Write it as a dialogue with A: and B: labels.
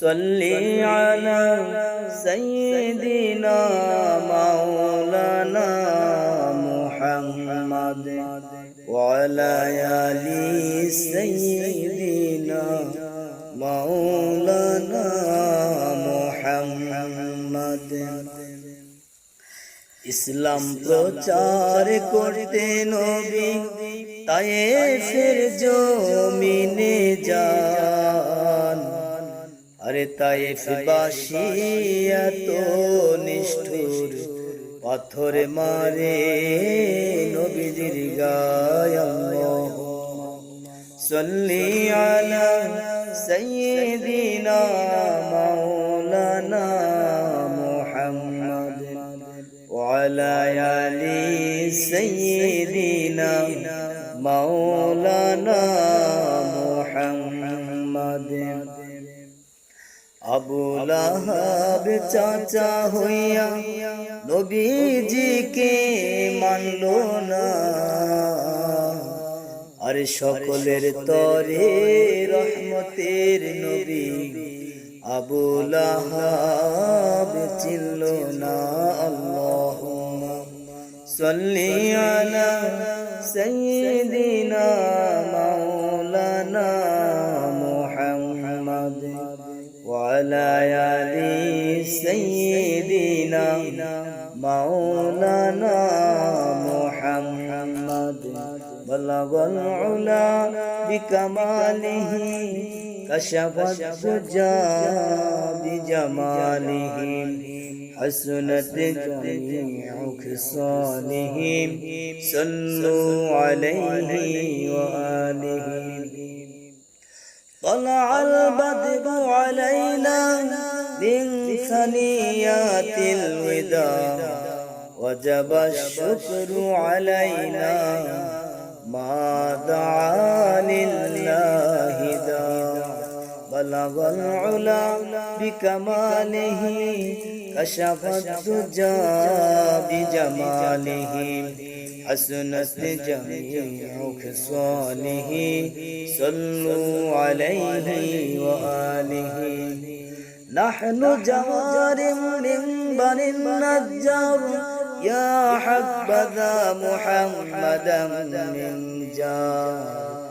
A: صل على سيدنا مولانا محمد وعلى آل سيدنا مولانا محمد ইসলাম প্রচার করতে নবী তায়েফের জমিনে যান আরে তাইফ বাসিয়া তো নিষ্ঠুর, পাথর মারে নবীজির গায়াম সল্লি আলা সাইয়্যিদিনা মাওলানা মুহাম্মদ ওয়া আলি সাইয়্যিদিনা মাওলানা মুহাম্মদ। লাহাব চাচা হইয়া নবীজিকে মানল না। আর সকলের তরে রহমতের নবী আবু লাহাব চিনল না। আল্লাহ সাল্লি আলা সাইয়্যিদিনা মাওলানা মুহাম্মদ। وعلى آل سيدنا مولانا محمد بلغ العلا بكماله كشف الدجى بجماله حسنت جميع خصاله صلوا عليه وآله. طلع البدر علينا من ثنيات الوداع وجب الشكر علينا ما دعا لله داع بلغ العلا بكماله كشف الدجى بجماله حسنت جميع خصاله صلوا عليه وآله نحن جوار من بني النجار يا حبذا محمدا من جار.